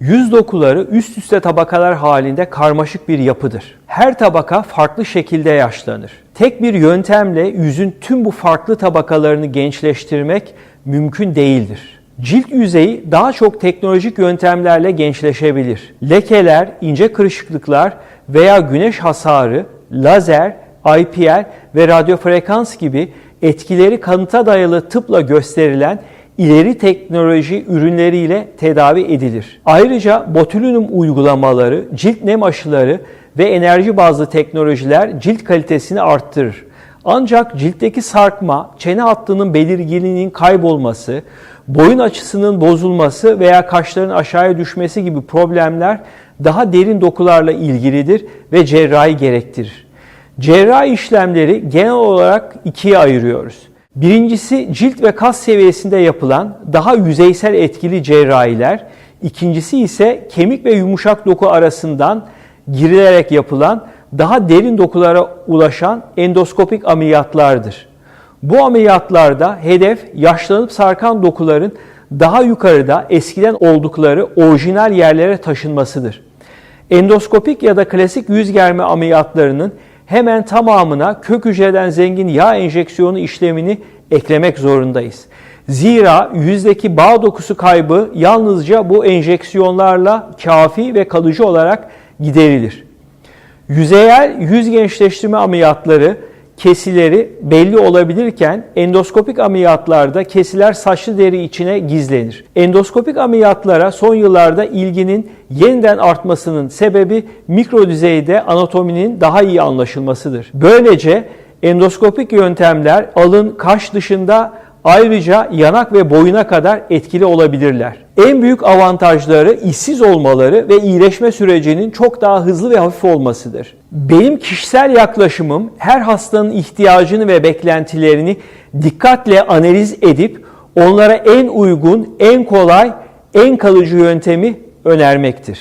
Yüz dokuları üst üste tabakalar halinde karmaşık bir yapıdır. Her tabaka farklı şekilde yaşlanır. Tek bir yöntemle yüzün tüm bu farklı tabakalarını gençleştirmek mümkün değildir. Cilt yüzeyi daha çok teknolojik yöntemlerle gençleşebilir. Lekeler, ince kırışıklıklar veya güneş hasarı, lazer, IPL ve radyofrekans gibi etkileri kanıta dayalı tıpla gösterilen ileri teknoloji ürünleriyle tedavi edilir. Ayrıca botulinum uygulamaları, cilt nem aşıları ve enerji bazlı teknolojiler cilt kalitesini arttırır. Ancak ciltteki sarkma, çene hattının belirginliğinin kaybolması, boyun açısının bozulması veya kaşların aşağıya düşmesi gibi problemler daha derin dokularla ilgilidir ve cerrahi gerektirir. Cerrahi işlemleri genel olarak ikiye ayırıyoruz. Birincisi cilt ve kas seviyesinde yapılan daha yüzeysel etkili cerrahiler, ikincisi ise kemik ve yumuşak doku arasından girilerek yapılan daha derin dokulara ulaşan endoskopik ameliyatlardır. Bu ameliyatlarda hedef yaşlanıp sarkan dokuların daha yukarıda eskiden oldukları orijinal yerlere taşınmasıdır. Endoskopik ya da klasik yüz germe ameliyatlarının hemen tamamına kök hücreden zengin yağ enjeksiyonu işlemini eklemek zorundayız. Zira yüzdeki bağ dokusu kaybı yalnızca bu enjeksiyonlarla kafi ve kalıcı olarak giderilir. Yüzeyel yüz gençleştirme ameliyatları kesileri belli olabilirken endoskopik ameliyatlarda kesiler saçlı deri içine gizlenir. Endoskopik ameliyatlara son yıllarda ilginin yeniden artmasının sebebi mikro düzeyde anatominin daha iyi anlaşılmasıdır. Böylece endoskopik yöntemler alın kaş dışında ayrıca yanak ve boyuna kadar etkili olabilirler. En büyük avantajları işsiz olmaları ve iyileşme sürecinin çok daha hızlı ve hafif olmasıdır. Benim kişisel yaklaşımım her hastanın ihtiyacını ve beklentilerini dikkatle analiz edip onlara en uygun, en kolay, en kalıcı yöntemi önermektir.